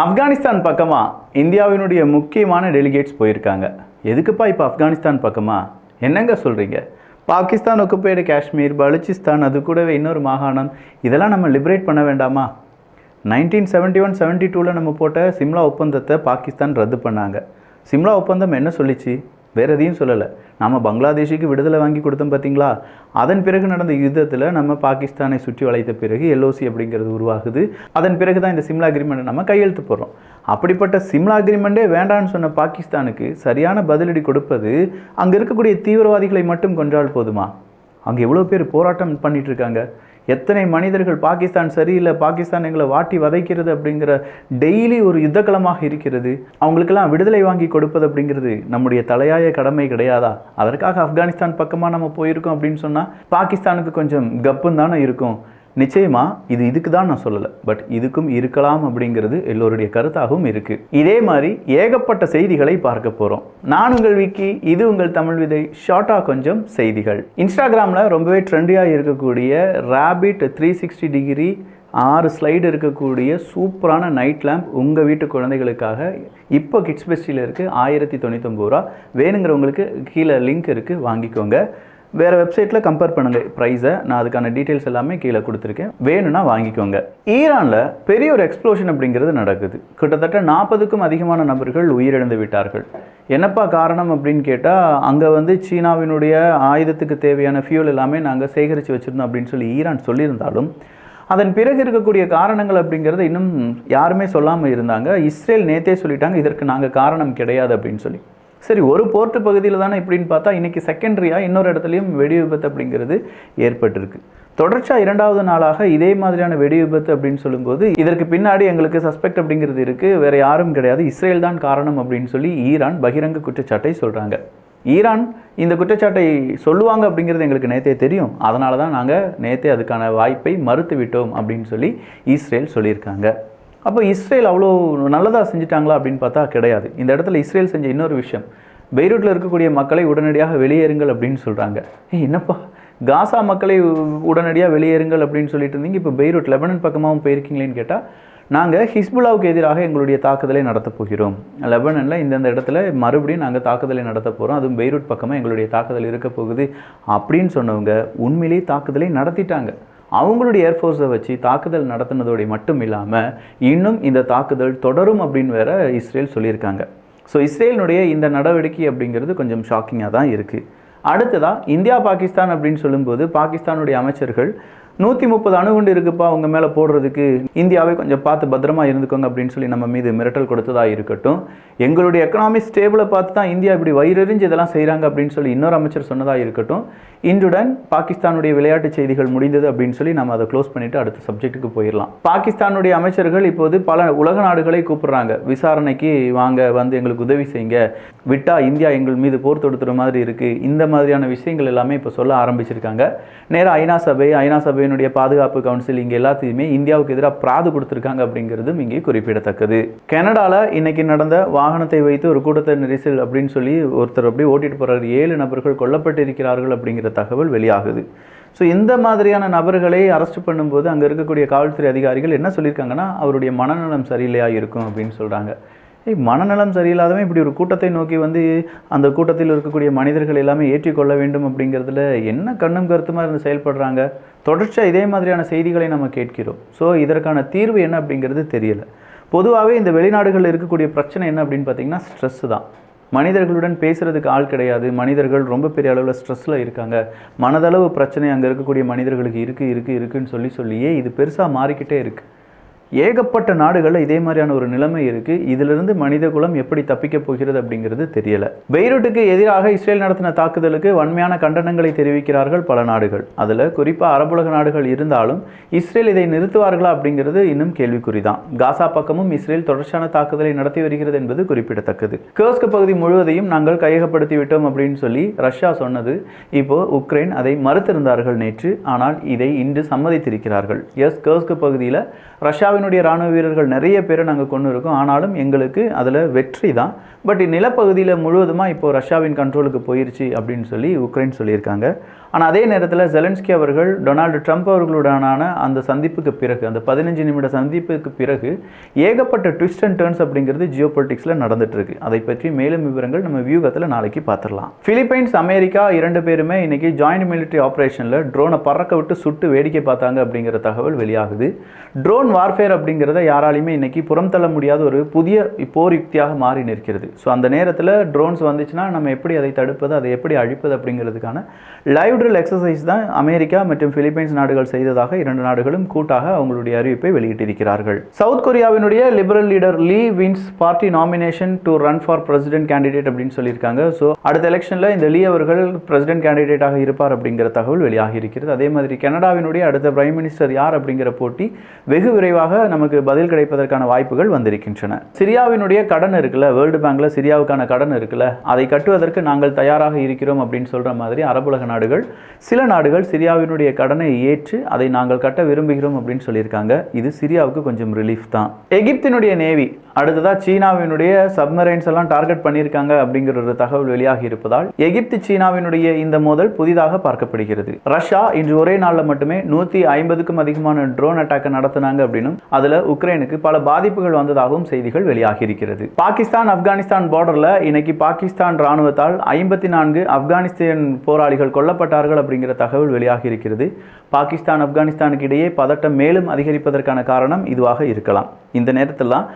ஆப்கானிஸ்தான் பக்கமாக இந்தியாவினுடைய முக்கியமான டெலிகேட்ஸ் போயிருக்காங்க. எதுக்குப்பா இப்போ ஆப்கானிஸ்தான் பக்கமாக என்னங்க சொல்கிறீங்க பாகிஸ்தான் ஒக்குப்பைடு காஷ்மீர் பலுச்சிஸ்தான் அது கூடவே இன்னொரு மாகாணம் இதெல்லாம் நம்ம லிபரேட் பண்ண வேண்டாமா? நைன்டீன் செவன்ட்டி ஒன் செவன்ட்டி டூவில் நம்ம போட்ட சிம்லா ஒப்பந்தத்தை பாகிஸ்தான் ரத்து பண்ணாங்க. சிம்லா ஒப்பந்தம் என்ன சொல்லிச்சு? வேற எதையும் சொல்லலை. நம்ம பங்களாதேஷுக்கு விடுதலை வாங்கி கொடுத்தோம் பார்த்தீங்களா அதன் பிறகு நடந்த யுத்தத்தில் நம்ம பாகிஸ்தானை சுற்றி வளைத்த பிறகு எல்ஓசி அப்படிங்கிறது உருவாகுது. அதன் பிறகு தான் இந்த சிம்லா அக்ரிமெண்ட்டை நம்ம கையெழுத்து போடுறோம். அப்படிப்பட்ட சிம்லா அக்ரிமெண்ட்டே வேண்டான்னு சொன்ன பாகிஸ்தானுக்கு சரியான பதிலடி கொடுப்பது அங்கே இருக்கக்கூடிய தீவிரவாதிகளை மட்டும் கொன்றால் போதுமா? அங்கே எவ்வளோ பேர் போராட்டம் பண்ணிகிட்ருக்காங்க இருக்காங்க? எத்தனை மனிதர்கள் பாகிஸ்தான் சரியில்லை பாகிஸ்தான் எங்களை வாட்டி வதைக்கிறது அப்படிங்கிற டெய்லி ஒரு யுத்தக்களமாக இருக்கிறது. அவங்களுக்கெல்லாம் விடுதலை வாங்கி கொடுப்பது அப்படிங்கிறது நம்முடைய தலையாய கடமை கிடையாதா? அதற்காக ஆப்கானிஸ்தான் பக்கமாக நம்ம போயிருக்கோம் அப்படின்னு சொன்னால் பாகிஸ்தானுக்கு கொஞ்சம் கப்புன்னு தானே இருக்கும். நிச்சயமா இது இதுக்கு தான் நான் சொல்லலை. பட் இதுக்கும் இருக்கலாம் அப்படிங்கிறது எல்லோருடைய கருத்தாகவும் இருக்கு. இதே மாதிரி ஏகப்பட்ட செய்திகளை பார்க்க போறோம். நான் உங்கள் விக்கி இது உங்கள் தமிழ் விதை ஷார்ட்டாக கொஞ்சம் செய்திகள். இன்ஸ்டாகிராமில் ரொம்பவே ட்ரெண்டியாக இருக்கக்கூடிய ரேபிட் த்ரீ சிக்ஸ்டி டிகிரி ஆறு ஸ்லைடு இருக்கக்கூடிய சூப்பரான நைட் லேம்ப் உங்கள் வீட்டு குழந்தைகளுக்காக இப்போ கிட்ஸ் பெஸ்டியில் இருக்குது ஆயிரத்தி தொண்ணூத்தொம்பது ரூபா. வேணுங்கிறவங்களுக்கு கீழே லிங்க் இருக்குது வாங்கிக்கோங்க. வேறு வெப்சைட்டில் கம்பேர் பண்ணுங்கள் ப்ரைஸை நான் அதுக்கான டீட்டெயில்ஸ் எல்லாமே கீழே கொடுத்துருக்கேன். வேணும்னா வாங்கிக்கோங்க. ஈரானில் பெரிய ஒரு எக்ஸ்ப்ளோஷன் அப்படிங்கிறது நடக்குது. கிட்டத்தட்ட நாற்பதுக்கும் அதிகமான நபர்கள் உயிரிழந்து விட்டார்கள். என்னப்பா காரணம் அப்படின்னு கேட்டால் அங்கே வந்து சீனாவினுடைய ஆயுதத்துக்கு தேவையான ஃபியூல் எல்லாமே நாங்கள் சேகரித்து வச்சுருந்தோம் அப்படின்னு சொல்லி ஈரான் சொல்லியிருந்தாலும் அதன் பிறகு இருக்கக்கூடிய காரணங்கள் அப்படிங்கிறது இன்னும் யாருமே சொல்லாமல் இருந்தாங்க. இஸ்ரேல் நேத்தே சொல்லிட்டாங்க இதற்கு நாங்கள் காரணம் கிடையாது அப்படின்னு சொல்லி. சரி ஒரு போர்ட்டு பகுதியில் தானே இப்படின்னு பார்த்தா இன்றைக்கி செகண்டரியாக இன்னொரு இடத்துலையும் வெடி விபத்து அப்படிங்கிறது ஏற்பட்டிருக்கு. தொடர்ச்சியாக இரண்டாவது நாளாக இதே மாதிரியான வெடி விபத்து அப்படின்னு சொல்லும்போது இதற்கு பின்னாடி எங்களுக்கு சஸ்பெக்ட் அப்படிங்கிறது இருக்குது வேறு யாரும் கிடையாது. இஸ்ரேல் தான் காரணம் அப்படின்னு சொல்லி ஈரான் பகிரங்க குற்றச்சாட்டை சொல்கிறாங்க ஈரான் இந்த குற்றச்சாட்டை சொல்லுவாங்க அப்படிங்கிறது எங்களுக்கு நேற்றே தெரியும். அதனால தான் நாங்கள் நேற்றே அதுக்கான வாய்ப்பை மறுத்து விட்டோம் அப்படின்னு சொல்லி இஸ்ரேல் சொல்லியிருக்காங்க. அப்போ இஸ்ரேல் அவ்வளோ நல்லதாக செஞ்சுட்டாங்களா அப்படின்னு பார்த்தா கிடையாது. இந்த இடத்துல இஸ்ரேல் செஞ்ச இன்னொரு விஷயம். பெய்ரூட்டில் இருக்கக்கூடிய மக்களை உடனடியாக வெளியேறுங்கள் அப்படின்னு சொல்கிறாங்க ஏய் என்னப்பா? காசா மக்களை உடனடியாக வெளியேறுங்கள் அப்படின்னு சொல்லிட்டு இருந்தீங்க. இப்போ பெய்ரூட் லெபனன் பக்கமாகவும் போயிருக்கீங்களேன்னு கேட்டால் நாங்கள் ஹிஸ்புல்லாவுக்கு எதிராக எங்களுடைய தாக்குதலை நடத்தப் போகிறோம். லெபனனில் இந்தந்த இடத்துல மறுபடியும் நாங்கள் தாக்குதலை நடத்த போகிறோம் அதுவும் பெய்ரூட் பக்கமாக எங்களுடைய தாக்குதல் இருக்க போகுது அப்படின்னு சொன்னவங்க உண்மையிலேயே தாக்குதலை நடத்திட்டாங்க. அவங்களுடைய ஏர்ஃபோர்ஸை வச்சு தாக்குதல் நடத்தினதோடு மட்டும் இல்லாமல் இன்னும் இந்த தாக்குதல் தொடரும் அப்படின்னு வேற இஸ்ரேல் சொல்லியிருக்காங்க. ஸோ இஸ்ரேலினுடைய இந்த நடவடிக்கை அப்படிங்கிறது கொஞ்சம் ஷாக்கிங்காக தான் இருக்குது அடுத்ததாக இந்தியா பாகிஸ்தான் அப்படின்னு சொல்லும்போது பாகிஸ்தானுடைய அமைச்சர்கள் நூற்றி முப்பது அணுகுண்டு இருக்குப்பா அவங்க மேலே போடுறதுக்கு. இந்தியாவை கொஞ்சம் பார்த்து பத்திரமா இருந்துக்கோங்க அப்படின்னு சொல்லி நம்ம மீது மிரட்டல் கொடுத்ததாக இருக்கட்டும். எங்களுடைய எக்கனாமி ஸ்டேபிளை பார்த்து தான் இந்தியா இப்படி வயிறறிஞ்சு இதெல்லாம் செய்கிறாங்க அப்படின்னு சொல்லி இன்னொரு அமைச்சர் சொன்னதாக இருக்கட்டும். இன்றுடன் பாகிஸ்தானுடைய விளையாட்டு செய்திகள் முடிந்தது அப்படின்னு சொல்லி நம்ம அதை க்ளோஸ் பண்ணிவிட்டு அடுத்த சப்ஜெக்ட்டுக்கு போயிடலாம். பாகிஸ்தானுடைய அமைச்சர்கள் இப்போது பல உலக நாடுகளை கூப்பிடுறாங்க. விசாரணைக்கு வாங்க வந்து எங்களுக்கு உதவி செய்யுங்க. விட்டா இந்தியா எங்கள் மீது போர் தொடுத்துற மாதிரி இருக்குது இந்த மாதிரியான விஷயங்கள் எல்லாமே இப்போ சொல்ல ஆரம்பிச்சிருக்காங்க. நேராக ஐநா சபை ஐநா சபை சபையினுடைய பாதுகாப்பு கவுன்சில் இங்கே எல்லாத்தையுமே இந்தியாவுக்கு எதிராக பிராது கொடுத்துருக்காங்க அப்படிங்கிறதும் இங்கே குறிப்பிடத்தக்கது. கனடாவில் இன்னைக்கு நடந்த வாகனத்தை வைத்து ஒரு கூட்டத்தை நெரிசல் அப்படின்னு சொல்லி ஒருத்தர் அப்படியே ஓட்டிட்டு போகிறார் ஏழு நபர்கள் கொல்லப்பட்டிருக்கிறார்கள் அப்படிங்கிற தகவல் வெளியாகுது. ஸோ இந்த மாதிரியான நபர்களை அரெஸ்ட் பண்ணும்போது அங்கே இருக்கக்கூடிய காவல்துறை அதிகாரிகள் என்ன சொல்லியிருக்காங்கன்னா அவருடைய மனநலம் சரியில்லையா இருக்கும் அப்படின்னு சொல்கிறாங்க மனநலம் சரியில்லாதவன் இப்படி ஒரு கூட்டத்தை நோக்கி வந்து அந்த கூட்டத்தில் இருக்கக்கூடிய மனிதர்கள் எல்லாமே ஏற்றிக்கொள்ள வேண்டும் அப்படிங்கிறதுல என்ன கண்ணும் கருத்துமாக இருந்து செயல்படுறாங்க? தொடர்ச்சியாக இதே மாதிரியான செய்திகளை நம்ம கேட்கிறோம். ஸோ இதற்கான தீர்வு என்ன அப்படிங்கிறது தெரியலை. பொதுவாகவே இந்த வெளிநாடுகளில் இருக்கக்கூடிய பிரச்சனை என்ன அப்படின்னு பார்த்தீங்கன்னா ஸ்ட்ரெஸ் தான். மனிதர்களுடன் பேசுகிறதுக்கு ஆள் கிடையாது. மனிதர்கள் ரொம்ப பெரிய அளவில் ஸ்ட்ரெஸ்ஸில் இருக்காங்க. மனதளவு பிரச்சனை அங்கே இருக்கக்கூடிய மனிதர்களுக்கு இருக்குது இருக்குது இருக்குன்னு சொல்லி சொல்லியே இது பெருசாக மாறிக்கிட்டே இருக்குது ஏகப்பட்ட நாடுகளில் இதே மாதிரியான ஒரு நிலைமை இருக்குது இதிலிருந்து மனித குலம் எப்படி தப்பிக்க போகிறது அப்படிங்கிறது தெரியல. பெய்ரூட்டுக்கு எதிராக இஸ்ரேல் நடத்தின தாக்குதலுக்கு வன்மையான கண்டனங்களை தெரிவிக்கிறார்கள் பல நாடுகள். அதில் குறிப்பாக அரபுலக நாடுகள் இருந்தாலும் இஸ்ரேல் இதை நிறுத்துவார்களா அப்படிங்கிறது இன்னும் கேள்விக்குறி தான் காசா பக்கமும் இஸ்ரேல் தொடர்ச்சியான தாக்குதலை நடத்தி வருகிறது என்பது குறிப்பிடத்தக்கது. கேர்ஸ்கு பகுதி முழுவதையும் நாங்கள் கையகப்படுத்தி விட்டோம் அப்படின்னு சொல்லி ரஷ்யா சொன்னது. இப்போ உக்ரைன் அதை மறுத்திருந்தார்கள் நேற்று. ஆனால் இதை இன்று சம்மதித்திருக்கிறார்கள். எஸ் கேர்ஸ்க் பகுதியில் ரஷ்யாவின் இந்தியாவினுடைய ராணுவ வீரர்கள் நிறைய பேரை நாங்கள் கொண்டு இருக்கோம். ஆனாலும் எங்களுக்கு அதில் வெற்றி தான். பட் நிலப்பகுதியில் முழுவதுமாக இப்போது ரஷ்யாவின் கண்ட்ரோலுக்கு போயிருச்சு அப்படின்னு சொல்லி உக்ரைன் சொல்லியிருக்காங்க. ஆனால் அதே நேரத்தில் ஜெலன்ஸ்கி அவர்கள் டொனால்டு ட்ரம்ப் அவர்களுடனான அந்த சந்திப்புக்கு பிறகு அந்த பதினஞ்சு நிமிட சந்திப்புக்கு பிறகு ஏகப்பட்ட ட்விஸ்ட் அண்ட் டேர்ன்ஸ் அப்படிங்கிறது ஜியோ பொலிட்டிக்ஸில் நடந்துட்டு அதை பற்றி மேலும் விவரங்கள் நம்ம வியூகத்தில் நாளைக்கு பார்த்துடலாம் ஃபிலிப்பைன்ஸ் அமெரிக்கா இரண்டு பேருமே இன்றைக்கி ஜாயிண்ட் மிலிட்ரி ஆப்ரேஷனில் ட்ரோனை பறக்க விட்டு சுட்டு வேடிக்கை பார்த்தாங்க அப்படிங்கிற தகவல் வெளியாகுது. ட்ரோன் வார்ஃபேர் அப்படிங்கிறத யாராலையுமே இன்றைக்கி புறம் தள்ள முடியாத ஒரு புதிய போர் யுக்தியாக மாறி நிற்கிறது. ஸோ அந்த நேரத்தில் ட்ரோன்ஸ் வந்துச்சுன்னா நம்ம எப்படி அதை தடுப்பது அதை எப்படி அழிப்பது அப்படிங்கிறதுக்கான லைவ் ட்ரில் எக்ஸசைஸ் தான் அமெரிக்கா மற்றும் பிலிப்பைன்ஸ் நாடுகள் செய்ததாக இரண்டு நாடுகளும் கூட்டாக அவங்களுடைய அறிவிப்பை வெளியிட்டிருக்கிறார்கள். South கொரியாவினுடைய liberal leader Lee wins party nomination to run for president candidate அப்படின்னு சொல்லியிருக்காங்க. ஸோ அடுத்த எலெக்ஷனில் இந்த லீ அவர்கள் பிரசிடென்ட் கேண்டிடேட்டாக இருப்பார் அப்படிங்கிற தகவல் வெளியாகி இருக்கிறது அதே மாதிரி கனடாவினுடைய அடுத்த பிரைம் மினிஸ்டர் யார் அப்படிங்கிற போட்டி வெகு விரைவாக நமக்கு பதில் கிடைப்பதற்கான வாய்ப்புகள் வந்திருக்கின்றன. சிரியாவினுடைய கடன் இருக்குல்ல? வேர்ல்டு பேங்க்ல சிரியாவுக்கான கடன் இருக்குல்ல? அதை கட்டுவதற்கு நாங்கள் தயாராக இருக்கிறோம் அப்படின்னு சொல்ற மாதிரி அரபுலக நாடுகள் சில நாடுகள் சிரியாவினுடைய கடனை ஏற்று அதை நாங்கள் கட்ட விரும்புகிறோம் அப்படின்னு சொல்லியிருக்காங்க. இது சிரியாவுக்கு கொஞ்சம் ரிலீஃப் தான். எகிப்தினுடைய நேவி அடுத்ததா சீனாவினுடைய சப்மரைன்ஸ் எல்லாம் டார்கெட் பண்ணியிருக்காங்க அப்படிங்கிற ஒரு தகவல் வெளியாகி இருப்பதால் எகிப்து சீனாவினுடைய இந்த மோதல் புதிதாக பார்க்கப்படுகிறது. ரஷ்யா இன்று ஒரே நாளில் மட்டுமே நூற்றி ஐம்பதுக்கும் அதிகமான ட்ரோன் அட்டாக் நடத்தினாங்க அப்படின்னும் அதில் உக்ரைனுக்கு பல பாதிப்புகள் வந்ததாகவும் செய்திகள் வெளியாகி இருக்கிறது. பாகிஸ்தான் ஆப்கானிஸ்தான் பார்டரில் இன்னைக்கு பாகிஸ்தான் ராணுவத்தால் ஐம்பத்தி நான்கு ஆப்கானிஸ்தான் போராளிகள் கொல்லப்பட்டார்கள் அப்படிங்கிற தகவல் வெளியாகி இருக்கிறது. பாகிஸ்தான் ஆப்கானிஸ்தானுக்கு இடையே பதட்டம் மேலும் அதிகரிப்பதற்கான காரணம் இதுவாக இருக்கலாம். இந்த நேரத்தில் தான்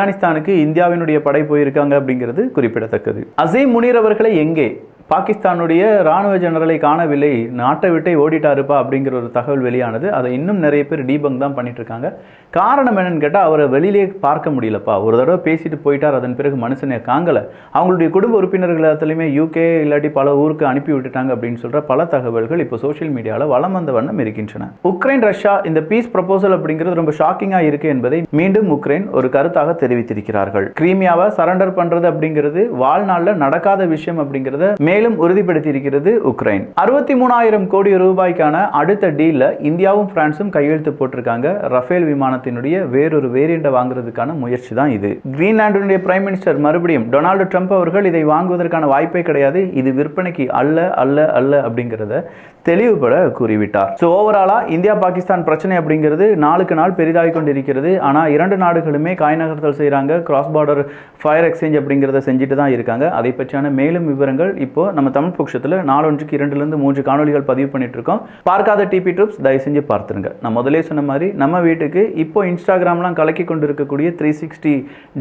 ஆப்கானிஸ்தானுக்கு இந்தியாவினுடைய படை போயிருக்காங்க அப்படிங்கிறது குறிப்பிடத்தக்கது. அசீம் முனீர் அவர்களை எங்கே பாகிஸ்தானுடைய ராணுவ ஜெனரலை காணவில்லை. நாட்டை விட்டே ஓடிட்டாருப்பா அப்படிங்கிற ஒரு தகவல் வெளியானது. அதை இன்னும் நிறைய பேர் டீபங் தான் பண்ணிட்டு இருக்காங்க காரணம் என்னன்னு கேட்டால் அவரை வெளியிலே பார்க்க முடியலப்பா. ஒரு தடவை பேசிட்டு போயிட்டார். அதன் பிறகு மனுஷனை காங்கலை. அவங்களுடைய குடும்ப உறுப்பினர்கள் எல்லாத்துலேயுமே யூகே இல்லாட்டி பல ஊருக்கு அனுப்பி விட்டுட்டாங்க அப்படின்னு சொல்ற பல தகவல்கள் இப்போ சோஷியல் மீடியாவில் வளம் வந்த வண்ணம் இருக்கின்றன. உக்ரைன் ரஷ்யா இந்த பீஸ் ப்ரப்போசல் அப்படிங்கிறது ரொம்ப ஷாக்கிங்காக இருக்கு என்பதை மீண்டும் உக்ரைன் ஒரு கருத்தாக தெரிவித்திருக்கிறார்கள். கிரீமியாவை சரண்டர் பண்றது அப்படிங்கிறது வாழ்நாளில் நடக்காத விஷயம் அப்படிங்கிறத மேலும் உறுதிப்படுத்தியிருக்கிறது உக்ரைன். அறுபத்தி மூணாயிரம் கோடி ரூபாய்க்கான அடுத்த டீலில் இந்தியாவும் பிரான்ஸும் கையெழுத்து போட்டிருக்காங்க. ரஃபேல் விமானத்தினுடைய வேறொரு வேரியண்டை வாங்குறதுக்கான முயற்சி தான் இது. கிரீன்லாண்டினுடைய பிரைம் மினிஸ்டர் மறுபடியும் டொனால்டு ட்ரம்ப் அவர்கள் இதை வாங்குவதற்கான வாய்ப்பே கிடையாது இது விற்பனைக்கு அல்ல அல்ல அல்ல அப்படிங்கிறத தெளிவுபட கூறிவிட்டார். ஸோ ஓவராலாக இந்தியா பாகிஸ்தான் பிரச்சனை அப்படிங்கிறது நாளுக்கு நாள் பெரிதாகி கொண்டிருக்கிறது. ஆனால் இரண்டு நாடுகளுமே காய் நகர்த்தல் செய்கிறாங்க கிராஸ் பார்டர் ஃபயர் எக்ஸ்சேஞ்ச் அப்படிங்கிறத செஞ்சுட்டு தான் இருக்காங்க. அதை பற்றியான மேலும் விவரங்கள் இப்போ நம்ம தமிழ் பட்சத்தில் நாலொன்றுக்கு இரண்டுலேருந்து மூன்று காணொலிகள் பதிவு பண்ணிட்டு இருக்கோம் பார்க்காத டிபி ட்ரிப்ஸ் தயவு செஞ்சு பார்த்துருங்க. நான் முதலே சொன்ன மாதிரி நம்ம வீட்டுக்கு இப்போ இன்ஸ்டாகிராம்லாம் கலக்கி கொண்டு இருக்கக்கூடிய த்ரீ சிக்ஸ்டி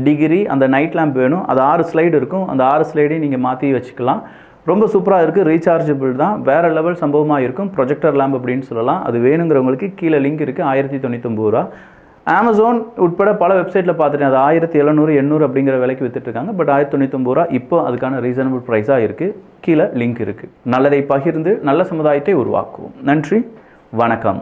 டிகிரி அந்த நைட் லேம்ப் வேணும். அது ஆறு ஸ்லைடு இருக்கும். அந்த ஆறு ஸ்லைடையும் நீங்கள் மாற்றி வச்சுக்கலாம். ரொம்ப சூப்பராக இருக்குது ரீசார்ஜபிள் தான். வேறு லெவல் சம்பவமாக இருக்கும். ப்ரொஜெக்டர் லேம்ப் அப்படின்னு சொல்லலாம். அது வேணுங்கிறவங்களுக்கு கீழே லிங்க் இருக்குது ஆயிரத்தி தொண்ணூத்தொம்பது ரூபா. அமேசான் உட்பட பல வெப்சைட்டில் பார்த்துட்டேன். அது ஆயிரத்தி எழுநூறு எண்ணூறு அப்படிங்கிற விலைக்கு வித்துட்ருக்காங்க பட் ஆயிரத்தி தொண்ணூத்தொம்பது ரூபா இப்போ அதுக்கான ரீசனபிள் ப்ரைஸாக இருக்குது கீழே லிங்க் இருக்குது நல்லதை பகிர்ந்து நல்ல சமுதாயத்தை உருவாக்குவோம். நன்றி. வணக்கம்.